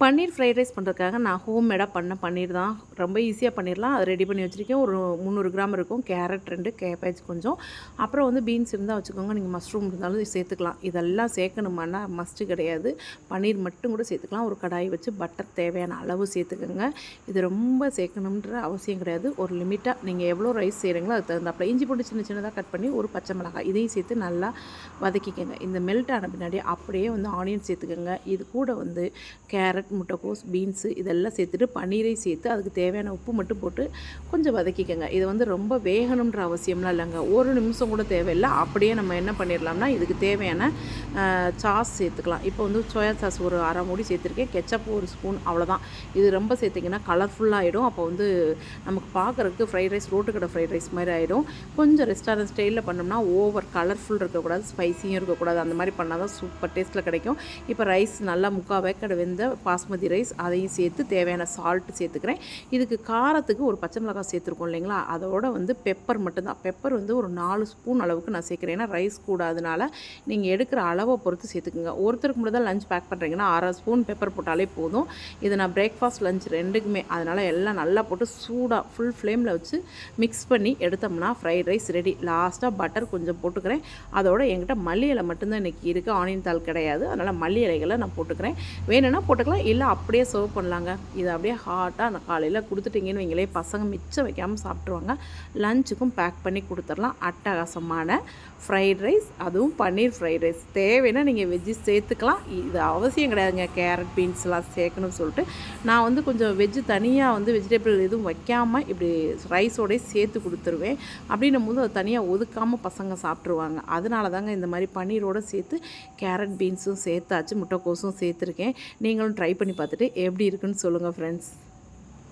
பன்னீர் fried rice பண்ணுறதுக்காக நான் ஹோம்மேடாக பண்ண பன்னீர் தான். ரொம்ப ஈஸியாக பண்ணிடலாம் அதை ரெடி பண்ணி வச்சுருக்கேன். ஒரு முந்நூறு கிராம் இருக்கும். கேரட் ரெண்டு கேபேஜ் கொஞ்சம். அப்புறம் வந்து பீன்ஸ் இருந்தால் வச்சுக்கோங்க. நீங்கள் மஷ்ரூம் இருந்தாலும் சேர்த்துக்கலாம். இதெல்லாம் சேர்க்கணுமானா மஸ்ட்டு கிடையாது. பன்னீர் மட்டும் கூட சேர்த்துக்கலாம். ஒரு கடாய் வச்சு பட்டர் தேவையான அளவு சேர்த்துக்கோங்க. இது ரொம்ப சேர்க்கணுன்ற அவசியம் கிடையாது. ஒரு லிமிட்டாக நீங்கள் எவ்வளோ ரைஸ் செய்கிறீங்களோ அதுக்கு தகுந்தாப்பில். இஞ்சி போட்டு சின்ன சின்னதாக கட் பண்ணி ஒரு பச்சை மிளகாய் இதையும் சேர்த்து நல்லா வதக்கிக்கோங்க. இந்த மெல்ட் ஆன பின்னாடி அப்படியே வந்து ஆனியன் சேர்த்துக்கோங்க. இது கூட வந்து கேரட் முட்டைக்கோஸ் பீன்ஸு இதெல்லாம் சேர்த்துட்டு பன்னீரை சேர்த்து அதுக்கு தேவையான உப்பு மட்டும் போட்டு கொஞ்சம் வதக்கிக்கோங்க. இது வந்து ரொம்ப வேகணுன்ற அவசியம்லாம் இல்லைங்க. ஒரு நிமிஷம் கூட தேவையில்லை. அப்படியே நம்ம என்ன பண்ணிடலாம்னா இதுக்கு தேவையான சாஸ் சேர்த்துக்கலாம். இப்போ வந்து சோயா சாஸ் ஒரு அரை மூடி சேர்த்துருக்கேன். கெச்சப் ஒரு ஸ்பூன் அவ்வளோதான். இது ரொம்ப சேர்த்திங்கன்னா கலர்ஃபுல்லாகிடும் அப்போ வந்து நமக்கு பார்க்குறதுக்கு ஃப்ரைட் ரைஸ் ரோட்டு கடை ஃப்ரைட் ரைஸ் மாதிரி ஆகிடும் கொஞ்சம் ரெஸ்டாரண்ட் ஸ்டைலில் பண்ணோம்னா ஓவர் கலர்ஃபுல் இருக்கக்கூடாது ஸ்பைசியும் இருக்கக்கூடாது. அந்த மாதிரி பண்ணால் தான் சூப்பர் டேஸ்ட்டில் கிடைக்கும். இப்போ ரைஸ் நல்லா முக்கால் வேக்கடை வெந்த பாஸ்மதி ரைஸ் அதையும் சேர்த்து தேவையான சால்ட்டு சேர்த்துக்கிறேன். இதுக்கு காரத்துக்கு ஒரு பச்சை மிளகாய் சேர்த்துருக்கோம் இல்லைங்களா? அதோட வந்து பெப்பர் மட்டும்தான். பெப்பர் வந்து ஒரு நாலு ஸ்பூன் அளவுக்கு நான் சேர்க்குறேன். ஏன்னா ரைஸ் கூடாதனால நீங்கள் எடுக்கிற அளவை பொறுத்து சேர்த்துக்குங்க. ஒருத்தருக்கு மட்டும் தான் லஞ்ச் பேக் பண்ணுறீங்கன்னா அரை ஸ்பூன் பெப்பர் போட்டாலே போதும். இது நான் பிரேக்ஃபாஸ்ட் லஞ்ச் ரெண்டுக்குமே. அதனால் எல்லாம் நல்லா போட்டு சூடாக ஃபுல் ஃப்ளேமில் வச்சு மிக்ஸ் பண்ணி எடுத்தோம்னா ஃப்ரைட் ரைஸ் ரெடி லாஸ்ட்டாக பட்டர் கொஞ்சம் போட்டுக்கிறேன். அதோட என்கிட்ட மல்லி இலை மட்டும்தான் இன்றைக்கி இருக்குது ஆனியன் தால் கிடையாது. அதனால் மல்லி இலைகளை நான் போட்டுக்கிறேன். வேணும்னா போட்டுக்கலாம். இல்லை அப்படியே சர்வ் பண்ணலாங்க. இதை அப்படியே ஹாட்டாக அந்த காலையில் கொடுத்துட்டிங்கன்னு வைங்களே பசங்க மிச்சம் வைக்காமல் சாப்பிட்ருவாங்க லஞ்சுக்கும் பேக் பண்ணி கொடுத்துடலாம். அட்டகாசமான ஃப்ரைட் ரைஸ் அதுவும் பன்னீர் ஃப்ரைட் ரைஸ் தேவைன்னா நீங்கள் வெஜ்ஜு சேர்த்துக்கலாம். இது அவசியம் கிடையாதுங்க. கேரட் பீன்ஸ்லாம் சேர்க்கணும்னு சொல்லிட்டு. நான் வந்து கொஞ்சம் வெஜ்ஜு தனியாக வந்து வெஜிடபிள் எதுவும் வைக்காமல் இப்படி ரைஸோடய சேர்த்து கொடுத்துருவேன். அப்படின்னும் போது அதை தனியாக ஒதுக்காமல் பசங்க சாப்பிட்ருவாங்க அதனால தாங்க இந்த மாதிரி பன்னீரோடு சேர்த்து கேரட் பீன்ஸும் சேர்த்தாச்சு முட்டைக்கோஸும் சேர்த்துருக்கேன். நீங்களும் ட்ரை ட்ரை பண்ணி பார்த்துட்டு எப்படி இருக்குன்னு சொல்லுங்கள் ஃப்ரெண்ட்ஸ்